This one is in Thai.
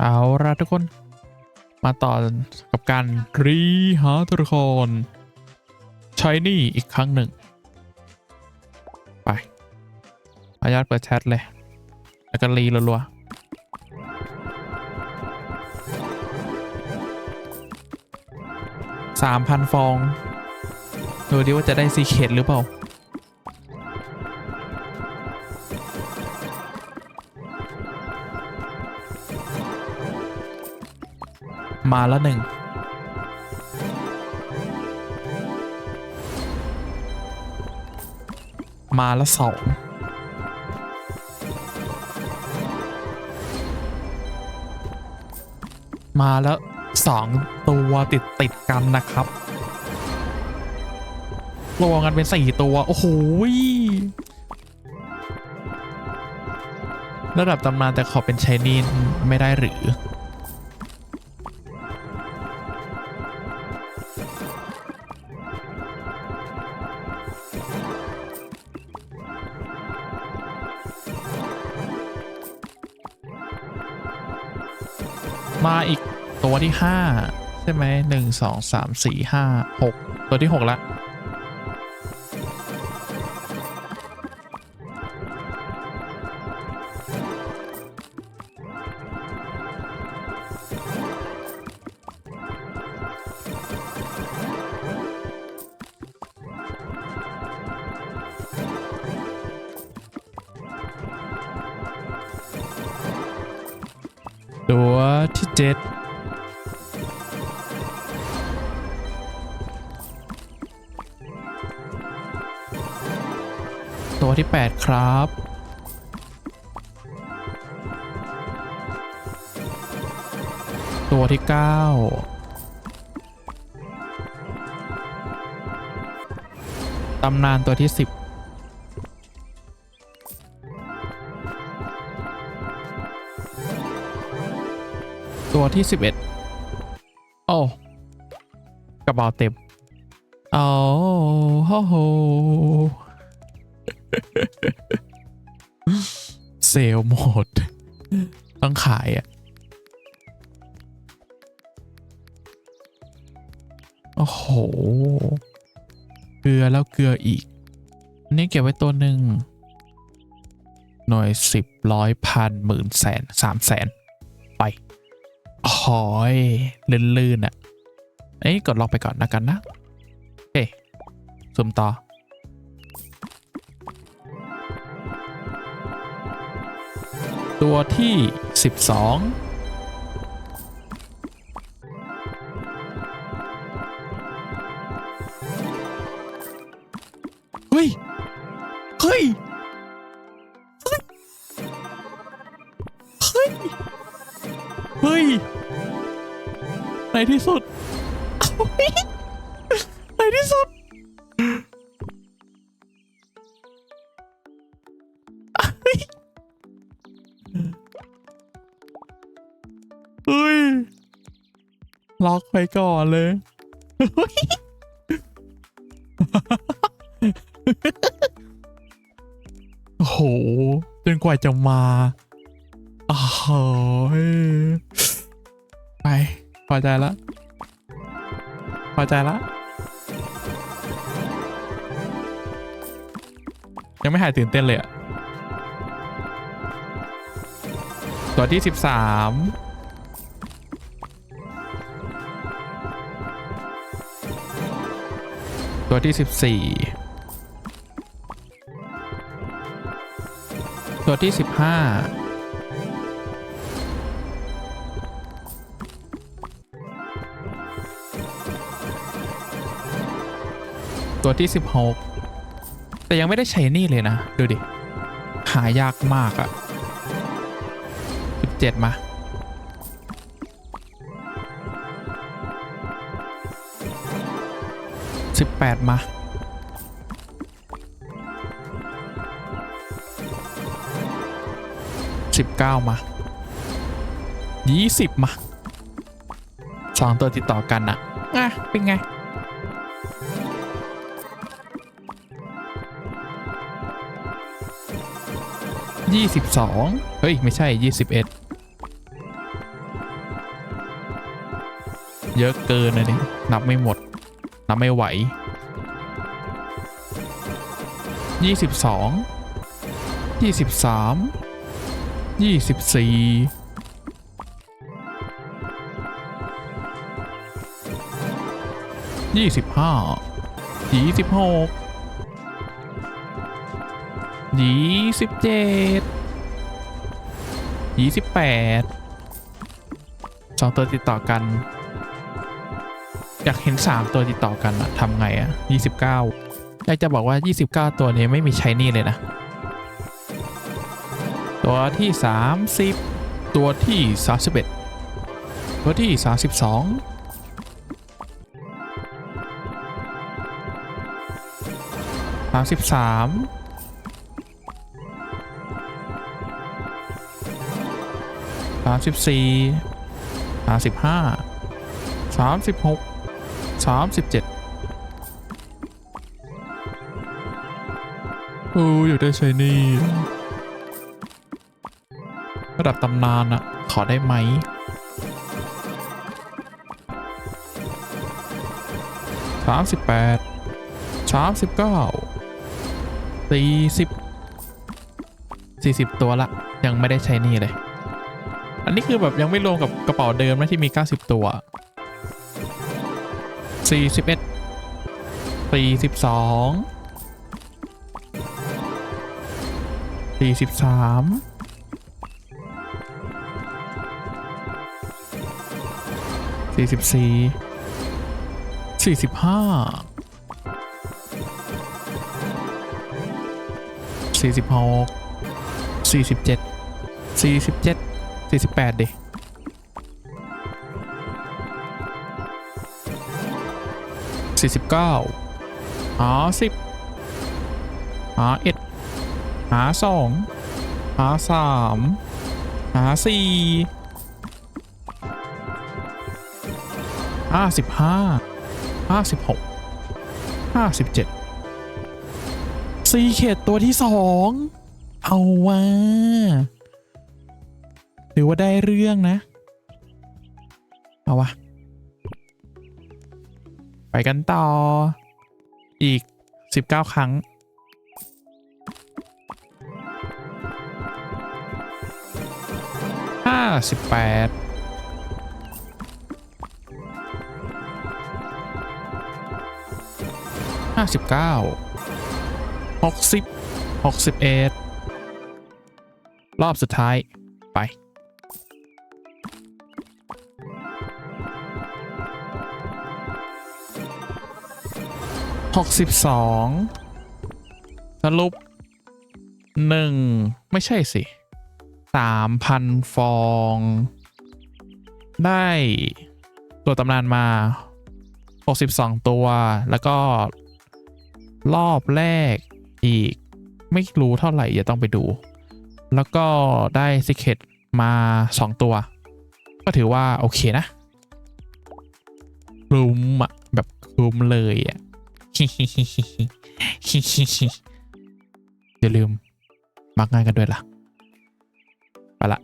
เอาละทุกคน มาต่อกับการรีหาตัวละครชายนี่อีกครั้งหนึ่ง ไปอาญาตเปิดแชทเลย แล้วก็รีรัวๆสามพันฟอง ดูดิว่าจะได้ซีเคดหรือเปล่า มาแล้วหนึ่งมาแล้วสองมาแล้วสองตัวติดติดกันนะครับรวมกันเป็นสี่ตัว โอ้โหระดับตำนานแต่ขอเป็นชายนีนไม่ได้หรือ มาอีกตัวที่ห้าใช่ไหมหนึ่งสองสามสี่ห้าหกตัวที่หกละ ตัวที่เจ็ดตัวที่แปดครับ ตัวที่เก้าตำนานตัวที่สิบ ตัวที่สิบเอ็ดโอ้กระเป๋าเต็มโอ้โหโหเซลล์หมด ต้องขายอะ โอ้โห เกลือแล้วเกลืออีก อันนี้เก็บไว้ตัวหนึ่ง หน่วยสิบร้อยพันหมื่นแสนสามแสนไป หอยลื่นๆอะเอ้ยกดล็อกไปก่อนนะกันนะ โอเคสุ่มต่อ ตัวที่ 12เฮ้ย เฮ้ย เฮ้ย เฮ้ยเฮ้ย ที่สุด ในที่สุด เฮ้ย ล็อกไปก่อนเลย โอ้โห จนกว่าจะมาอ้โหไป พอใจละ พอใจละ ยังไม่หายตื่นเต้นเลยอะตัวที่ 13ตัวที่ 14 ตัวที่ 15 ตัวที่สิบหกแต่ยังไม่ได้ใช้นี่เลยนะ ดูดิ หายากมากอะสิบเจ็ดมาสิบแปดมาสิบเก้ามายี่สิบมาสองตัวติดต่อกันอะอะเป็นไง ยี่สิบสองเฮ้ย ไม่ใช่ยี่สิบเอ็ดเยอะเกินเลยนี่นับไม่หมด นับไม่ไหวยี่สิบสอง ยี่สิบเจ็ดยี่สิบแปดสองตัวติดต่อกัน อยากเห็น3ตัวติดต่อกันอะทำไงอะ29อยากจะบอกว่า29ตัวนี้ไม่มีใช้นี่เลยนะ ตัวที่30ตัวที่31ตัวที่32 33 34 35สามสิบหกสามสิบสาม เจ็ดโอ้อยากได้ใช้นี่ระดับตำนานอะขอได้ไหมสามสิบแปดสามสิบเก้าสี่สิบสี่สิบตัวละ ยังไม่ได้ใช้นี่เลย อันนี้คือแบบยังไม่รวมกับกระเป๋าเดิมนะที่มี 90 ตัวสี่สิบเอ็ดสี่สิ บสองสี่สิบสามสี่สิบสี่สี่สิบห้าสี่สิบหกสี่สิบเจ็ดสี่สิบเจ็ดสี่สิบแปดดิสี่สิบเก้าหาสิบหาเอ็ดหาสองหาสามหาสี่ห้าสิบห้าห้าสิบหกห้าสิบเจ็ดซีเขตตัวที่สอง เอาว่า ถือว่าได้เรื่องนะ เอาวะ ไปกันต่อ อีก 19 ครั้ง ห้าสิบแปดห้าสิบเก้าหกสิบหกสิบเอ็ดรอบสุดท้ายไป หกสิบสองสรุปหนึ่งไม่ใช่สิสามพันฟอง ได้ตัวตำนานมาหกสิบสองตัว แล้วก็ รอบแรกอีก ไม่รู้เท่าไหร่ อย่าต้องไปดู แล้วก็ได้ซิเคตมาสองตัว ก็ถือว่า โอเคนะคุ้มอะแบบคุ้มเลยอะ อย่าลืม มักง่ายกันด้วยล่ะ ไปละ